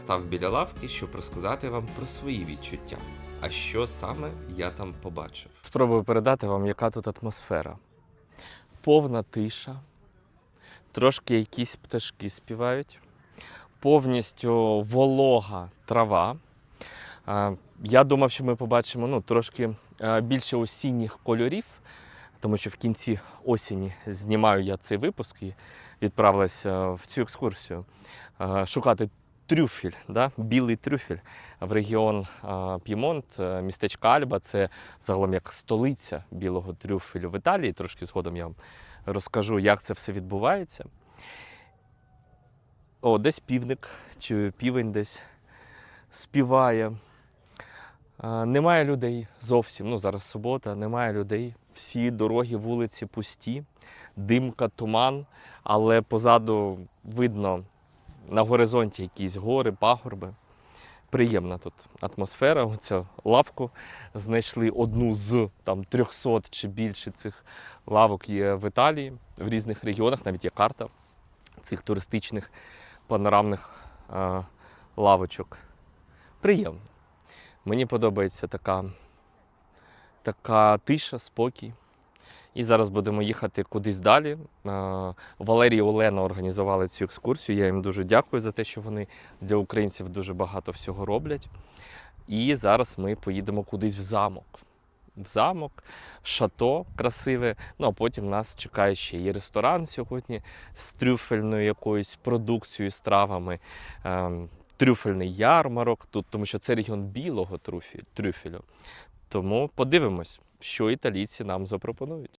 Став біля лавки, щоб розказати вам про свої відчуття. А що саме я там побачив? Спробую передати вам, яка тут атмосфера. Повна тиша, трошки якісь пташки співають, повністю волога трава. Я думав, що ми побачимо ну, трошки більше осінніх кольорів, тому що в кінці осені знімаю я цей випуск і відправилася в цю екскурсію шукати трюфель, да? білий трюфель в регіон П'ємонт, е, містечко Альба. Це загалом як столиця білого трюфелю в Італії. Трошки згодом я вам розкажу, як це все відбувається. О, десь півник чи півень десь співає. Немає людей зовсім. Ну, зараз субота, немає людей. Всі дороги, вулиці пусті, димка, туман, але позаду видно на горизонті якісь гори, пагорби. Приємна тут атмосфера. Оцю лавку знайшли одну з там 300 чи більше цих лавок є в Італії, в різних регіонах, навіть є карта цих туристичних панорамних е, лавочок. Приємно. Мені подобається така, така тиша, спокій. І зараз будемо їхати кудись далі. Е, Валерій і Олена організували цю екскурсію. Я їм дуже дякую за те, що вони для українців дуже багато всього роблять. І зараз ми поїдемо кудись в замок. В замок, шато красиве. Ну а потім нас чекає ще і ресторан сьогодні з трюфельною якоюсь продукцією, стравами. Ем, трюфельний ярмарок тут, тому що це регіон білого трюфелю. Тому подивимось, що італійці нам запропонують.